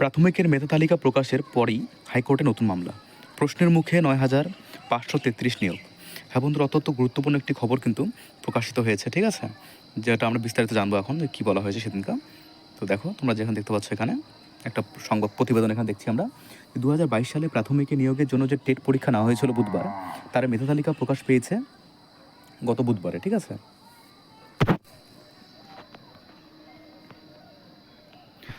প্রাথমিকের মেধা তালিকা প্রকাশের পরই হাইকোর্টে নতুন মামলা। প্রশ্নের মুখে নয় হাজার পাঁচশো তেত্রিশ নিয়োগ। হ্যাঁ বন্ধুরা, অত্যন্ত গুরুত্বপূর্ণ একটি খবর কিন্তু প্রকাশিত হয়েছে, ঠিক আছে? যেটা আমরা বিস্তারিত জানব এখন যে কী বলা হয়েছে সেদিনকার তো দেখো, তোমরা যেখানে দেখতে পাচ্ছ এখানে, একটা সংবাদ প্রতিবেদন এখানে দেখছি আমরা দু হাজার বাইশ সালে প্রাথমিকে নিয়োগের জন্য যে টেট পরীক্ষা নেওয়া হয়েছিল বুধবার, তার মেধা তালিকা প্রকাশ পেয়েছে গত বুধবারে, ঠিক আছে?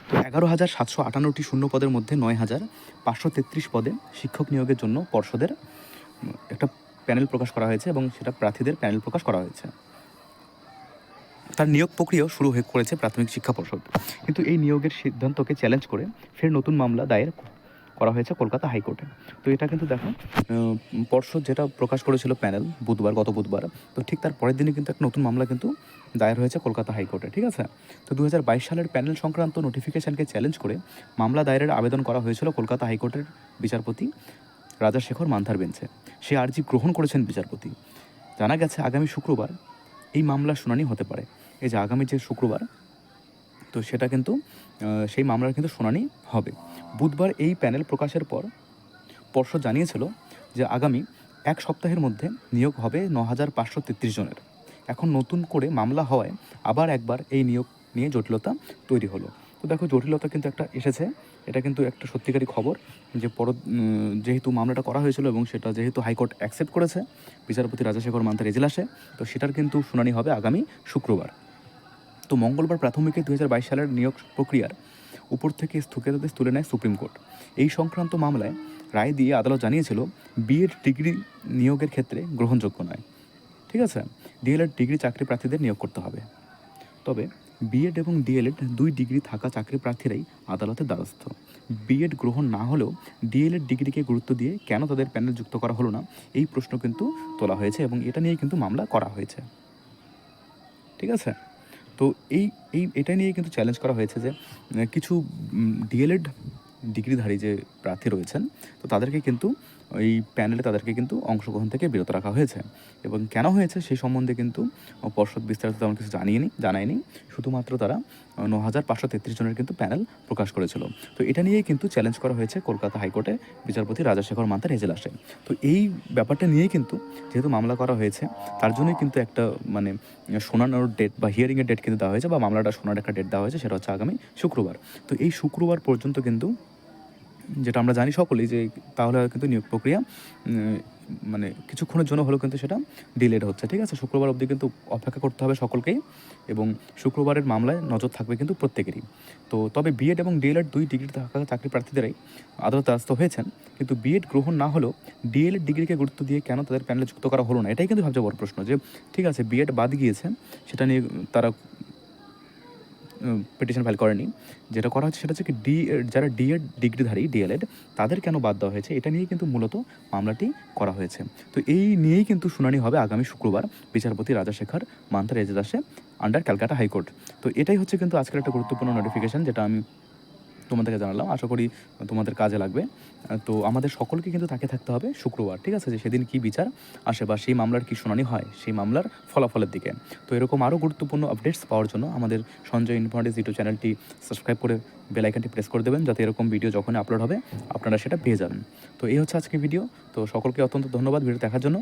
তো এগারো হাজার সাতশো আটান্নটি শূন্য পদের মধ্যে নয় হাজার পাঁচশো তেত্রিশ পদে শিক্ষক নিয়োগের জন্য পর্ষদের একটা প্যানেল প্রকাশ করা হয়েছে এবং সেটা প্রার্থীদের প্যানেল প্রকাশ করা হয়েছে। তার নিয়োগ প্রক্রিয়াও শুরু হয়ে করেছে প্রাথমিক শিক্ষা পর্ষদ। কিন্তু এই নিয়োগের সিদ্ধান্তকে চ্যালেঞ্জ করে ফের নতুন মামলা দায়ের করা হয়েছে কলকাতা হাইকোর্টে। তো এটা কিন্তু দেখো পর্ষদ যেটা প্রকাশ করেছিল প্যানেল, বুধবার, গত বুধবার, তো ঠিক তার পরের দিনে কিন্তু একটা নতুন মামলা কিন্তু দায়ের হয়েছে কলকাতা হাইকোর্টে, ঠিক আছে? তো দু হাজার বাইশ সালের প্যানেল সংক্রান্ত নোটিফিকেশনকে চ্যালেঞ্জ করে মামলা দায়েরের আবেদন করা হয়েছিল কলকাতা হাইকোর্টের বিচারপতি রাজাশেখর মান্থার বেঞ্চে। সে আর্জি গ্রহণ করেছেন বিচারপতি। জানা গেছে, আগামী শুক্রবার এই মামলার শুনানি হতে পারে। এই যে আগামী যে শুক্রবার তো সেটা কিন্তু সেই মামলার কিন্তু শুনানি হবে। বুধবার এই প্যানেল প্রকাশের পর পর্ষদ জানিয়েছিল যে আগামী এক সপ্তাহের মধ্যে নিয়োগ হবে ন হাজার পাঁচশো তেত্রিশ জনের। এখন নতুন করে মামলা হওয়ায় আবার একবার এই নিয়োগ নিয়ে জটিলতা তৈরি হলো। তো দেখো, জটিলতা কিন্তু একটা এসেছে। এটা কিন্তু একটা সত্যিকারী খবর যে পর যেহেতু মামলাটা করা হয়েছিল এবং সেটা যেহেতু হাইকোর্ট অ্যাকসেপ্ট করেছে, বিচারপতি রাজাশেখর মান্তার এজলাসে, তো সেটার কিন্তু শুনানি হবে আগামী শুক্রবার। তো মঙ্গলবার প্রাথমিকে দুই হাজার বাইশ সালের নিয়োগ প্রক্রিয়ার উপর থেকে স্থগিতাদেশ তুলে নেয় সুপ্রিম কোর্ট। এই সংক্রান্ত মামলায় রায় দিয়ে আদালত জানিয়েছিল বিএড ডিগ্রি নিয়োগের ক্ষেত্রে গ্রহণযোগ্য নয়। ঠিক আছে? ডিএলএড ডিগ্রি চাকরি প্রার্থীদের নিয়োগ করতে হবে। তবে বিএড এবং ডিএলএড দুই ডিগ্রি থাকা চাকরি প্রার্থীরাই আদালতের দ্বারস্থ। বিএড গ্রহণ না হলেও ডিএলএড ডিগ্রিকে গুরুত্ব দিয়ে কেন তাদের প্যানেল যুক্ত করা হলো না, এই প্রশ্ন কিন্তু তোলা হয়েছে এবং এটা নিয়ে কিন্তু মামলা করা হয়েছে। ঠিক আছে? তো এই এই, এটা নিয়ে কিন্তু চ্যালেঞ্জ করা হয়েছে যে কিছু ডিএলএড ডিগ্রিধারী যে প্রার্থী রয়েছেন, তো তাদেরকে কিন্তু এই প্যানেলে তাদেরকে কিন্তু অংশগ্রহণ থেকে বিরত রাখা হয়েছে। এবং কেন হয়েছে সেই সম্বন্ধে কিন্তু পর্ষদ বিস্তারিত তেমন কিছু জানিয়েনি জানায়নি। শুধুমাত্র তারা ন হাজার পাঁচশো তেত্রিশ জনের কিন্তু প্যানেল প্রকাশ করেছিল। তো এটা নিয়েই কিন্তু চ্যালেঞ্জ করা হয়েছে কলকাতা হাইকোর্টে বিচারপতি রাজাশেখর মান্তার এজলাসে তো এই ব্যাপারটা নিয়েই কিন্তু যেহেতু মামলা করা হয়েছে, তার জন্যই কিন্তু একটা মানে শোনানোর ডেট বা হিয়ারিংয়ের ডেট কিন্তু দেওয়া হয়েছে বা মামলাটা শোনার একটা ডেট দেওয়া হয়েছে, সেটা হচ্ছে আগামী শুক্রবার। তো এই শুক্রবার পর্যন্ত কিন্তু যেটা আমরা জানি সকলেই যে তাহলে কিন্তু নিয়োগ প্রক্রিয়া মানে কিছুক্ষণের জন্য হলেও কিন্তু সেটা ডিলেড হচ্ছে, ঠিক আছে? শুক্রবার অবধি কিন্তু অপেক্ষা করতে হবে সকলকেই এবং শুক্রবারের মামলায় নজর থাকবে কিন্তু প্রত্যেকেরই। তো তবে বিএড এবং ডিএলএড দুই ডিগ্রি থাকা চাকরি প্রার্থীদেরাই আদালত দ্বারস্থ হয়েছেন, কিন্তু বিএড গ্রহণ না হলেও ডিএলএড ডিগ্রিকে গুরুত্ব দিয়ে কেন তাদের প্যানেলে যুক্ত করা হলো না? এটাই কিন্তু সবচেয়ে বড় প্রশ্ন যে, ঠিক আছে বিএড বাদ গিয়েছে, সেটা নিয়ে তারা পিটিশন ফাইল করেনি। যেটা করা হচ্ছে সেটা হচ্ছে কি ডি যারা ডিএড ডিগ্রিধারী ডিএলএড তাদের কেন বাদ দেওয়া হয়েছে? এটা নিয়ে কিন্তু মূলত মামলাটি করা হয়েছে। তো এই নিয়েই কিন্তু শুনানি হবে আগামী শুক্রবার বিচারপতি রাজাশেখর মান্থার এজলাসে আন্ডার ক্যালকাটা হাইকোর্ট তো এটাই হচ্ছে কিন্তু আজকের একটা গুরুত্বপূর্ণ নোটিফিকেশান যেটা আমি তোমাদেরকে জানালাম। আশা করি তোমাদের কাজে লাগবে। তো আমাদের সকলকে কিন্তু তাকে থাকতে হবে শুক্রবার, ঠিক আছে? যে সেদিন কি বিচার আসে বা সেই মামলার কি শুনানি হয়, সেই মামলার ফলাফলের দিকে। তো এরকম আরও গুরুত্বপূর্ণ আপডেটস পাওয়ার জন্য আমাদের সঞ্জয় ইনফরমেটিভ ইউটিউব চ্যানেলটি সাবস্ক্রাইব করে বেল আইকনটি প্রেস করে দেবেন, যাতে এরকম ভিডিও যখনই আপলোড হবে, আপনারা সেটা পেয়ে যাবেন। তো এই হচ্ছে আজকে ভিডিও তো সকলকে অত্যন্ত ধন্যবাদ ভিডিও দেখার জন্য।